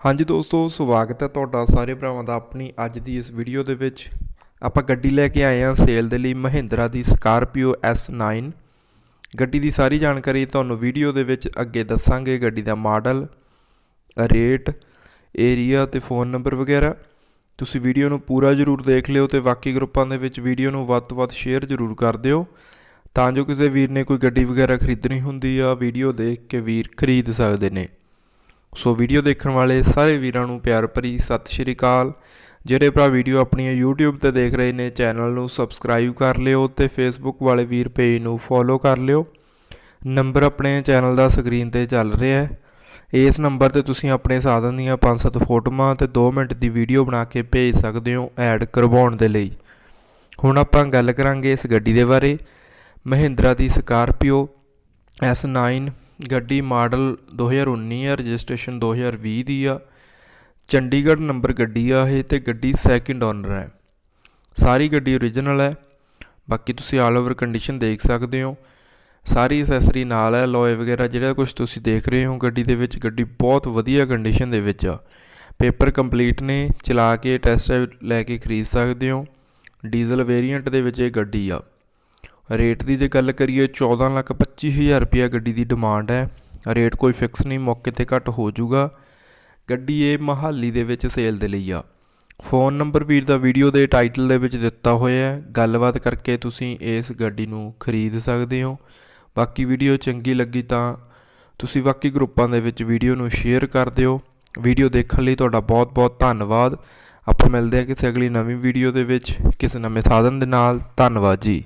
ਹਾਂਜੀ ਦੋਸਤੋ, ਸਵਾਗਤ ਹੈ ਤੁਹਾਡਾ ਸਾਰੇ ਭਰਾਵਾਂ ਦਾ ਆਪਣੀ ਅੱਜ ਦੀ ਇਸ ਵੀਡੀਓ ਦੇ ਵਿੱਚ। ਆਪਾਂ ਗੱਡੀ ਲੈ ਕੇ ਆਏ ਹਾਂ ਸੇਲ ਦੇ ਲਈ ਮਹਿੰਦਰਾ ਦੀ ਸਕਾਰਪੀਓ S9 ਗੱਡੀ ਦੀ ਸਾਰੀ ਜਾਣਕਾਰੀ ਤੁਹਾਨੂੰ ਵੀਡੀਓ ਦੇ ਵਿੱਚ ਅੱਗੇ ਦੱਸਾਂਗੇ। ਗੱਡੀ ਦਾ ਮਾਡਲ, ਰੇਟ ਏਰੀਆ ਤੇ ਫੋਨ ਨੰਬਰ ਵਗੈਰਾ। ਤੁਸੀਂ ਵੀਡੀਓ ਨੂੰ ਪੂਰਾ ਜ਼ਰੂਰ ਦੇਖ ਲਿਓ ਤੇ ਬਾਕੀ ਗਰੁੱਪਾਂ ਦੇ ਵਿੱਚ ਵੀਡੀਓ ਨੂੰ ਵੱਧ ਤੋਂ ਵੱਧ ਸ਼ੇਅਰ ਜ਼ਰੂਰ ਕਰ ਦਿਓ। ਤਾਂ ਜੋ ਕਿਸੇ ਵੀਰ ਨੇ ਕੋਈ ਗੱਡੀ ਵਗੈਰਾ ਖਰੀਦਣੀ ਹੁੰਦੀ ਆ ਵੀਡੀਓ ਦੇਖ ਕੇ ਵੀਰ ਖਰੀਦ ਸਕਦੇ ਨੇ। ਸੋ ਵੀਡੀਓ ਦੇਖਣ ਵਾਲੇ ਸਾਰੇ ਵੀਰਾਂ ਨੂੰ ਪਿਆਰ ਭਰੀ ਸਤਿ ਸ਼੍ਰੀ ਅਕਾਲ। ਜਿਹੜੇ ਭਰਾ ਵੀਡੀਓ ਆਪਣੀਆਂ YouTube ਤੇ ਦੇਖ ਰਹੇ ਨੇ, ਚੈਨਲ ਨੂੰ ਸਬਸਕ੍ਰਾਈਬ ਕਰ ਲਿਓ ਤੇ Facebook ਵਾਲੇ ਵੀਰ ਪੇਜ ਨੂੰ ਫੋਲੋ ਕਰ ਲਿਓ। ਨੰਬਰ ਆਪਣੇ ਚੈਨਲ ਦਾ ਸਕਰੀਨ ਤੇ ਚੱਲ ਰਿਹਾ ਹੈ। ਇਸ ਨੰਬਰ ਤੇ ਤੁਸੀਂ ਆਪਣੇ ਸਾਧਨ ਦੀਆਂ 5-7 ਫੋਟੋਆਂ ਤੇ 2 ਮਿੰਟ ਦੀ ਵੀਡੀਓ ਬਣਾ ਕੇ ਭੇਜ ਸਕਦੇ ਹੋ ਐਡ ਕਰਵਾਉਣ ਦੇ ਲਈ। ਹੁਣ ਆਪਾਂ ਗੱਲ ਕਰਾਂਗੇ ਇਸ ਗੱਡੀ ਦੇ ਬਾਰੇ। ਮਹਿੰਦਰਾ ਦੀ ਸਕਾਰਪੀਓ S9 ਗੱਡੀ ਮਾਡਲ 2019 ਹੈ ਰਜਿਸਟ੍ਰੇਸ਼ਨ 2020 ਦੀ ਆ। ਚੰਡੀਗੜ੍ਹ ਨੰਬਰ ਗੱਡੀ ਆ ਇਹ ਤੇ ਗੱਡੀ ਸੈਕਿੰਡ ਓਨਰ ਹੈ। ਸਾਰੀ ਗੱਡੀ ਓਰੀਜਨਲ ਹੈ। ਬਾਕੀ ਤੁਸੀਂ ਆਲ ਓਵਰ ਕੰਡੀਸ਼ਨ ਦੇਖ ਸਕਦੇ ਹੋ। ਸਾਰੀ ਅਸੈਸਰੀ ਨਾਲ ਹੈ ਲੋਏ ਵਗੈਰਾ ਜਿਹੜਾ ਕੁਝ ਤੁਸੀਂ ਦੇਖ ਰਹੇ ਹੋ ਗੱਡੀ ਦੇ ਵਿੱਚ, ਗੱਡੀ ਬਹੁਤ ਵਧੀਆ ਕੰਡੀਸ਼ਨ ਦੇ ਵਿੱਚ ਆ। ਪੇਪਰ ਕੰਪਲੀਟ ਨੇ, ਚਲਾ ਕੇ ਟੈਸਟ ਲੈ ਕੇ ਖਰੀਦ ਸਕਦੇ ਹੋ। ਡੀਜ਼ਲ ਵੇਰੀਐਂਟ ਦੇ ਵਿੱਚ ਇਹ ਗੱਡੀ ਆ। ਰੇਟ ਦੀ ਜੇ ਗੱਲ ਕਰੀਏ 14 ਲੱਖ 25 ਹਜ਼ਾਰ ਰੁਪਇਆ ਗੱਡੀ ਦੀ ਡਿਮਾਂਡ ਹੈ। ਰੇਟ ਕੋਈ ਫਿਕਸ ਨਹੀਂ, ਮੌਕੇ ਤੇ ਘੱਟ ਹੋ ਜਾਊਗਾ। ਗੱਡੀ ਇਹ ਮਹਾਲੀ ਦੇ ਵਿੱਚ ਸੇਲ ਦੇ ਲਈ ਆ। ਫੋਨ ਨੰਬਰ ਵੀਰ ਦਾ ਵੀਡੀਓ ਦੇ ਟਾਈਟਲ ਦੇ ਵਿੱਚ ਦਿੱਤਾ ਹੋਇਆ ਹੈ। ਗੱਲਬਾਤ ਕਰਕੇ ਤੁਸੀਂ ਇਸ ਗੱਡੀ ਨੂੰ ਖਰੀਦ ਸਕਦੇ ਹੋ। ਬਾਕੀ ਵੀਡੀਓ ਚੰਗੀ ਲੱਗੀ ਤਾਂ ਤੁਸੀਂ ਬਾਕੀ ਗਰੁੱਪਾਂ ਦੇ ਵਿੱਚ ਵੀਡੀਓ ਨੂੰ ਸ਼ੇਅਰ ਕਰ ਦਿਓ। ਵੀਡੀਓ ਦੇਖਣ ਲਈ ਤੁਹਾਡਾ ਬਹੁਤ ਬਹੁਤ ਧੰਨਵਾਦ। ਆਪਾਂ ਮਿਲਦੇ ਹਾਂ ਕਿਸੇ ਅਗਲੀ ਨਵੀਂ ਵੀਡੀਓ ਦੇ ਵਿੱਚ। ਕਿਸੇ ਨਵੇਂ ਸਾਧਨ ਦੇ ਨਾਲ। ਧੰਨਵਾਦ ਜੀ।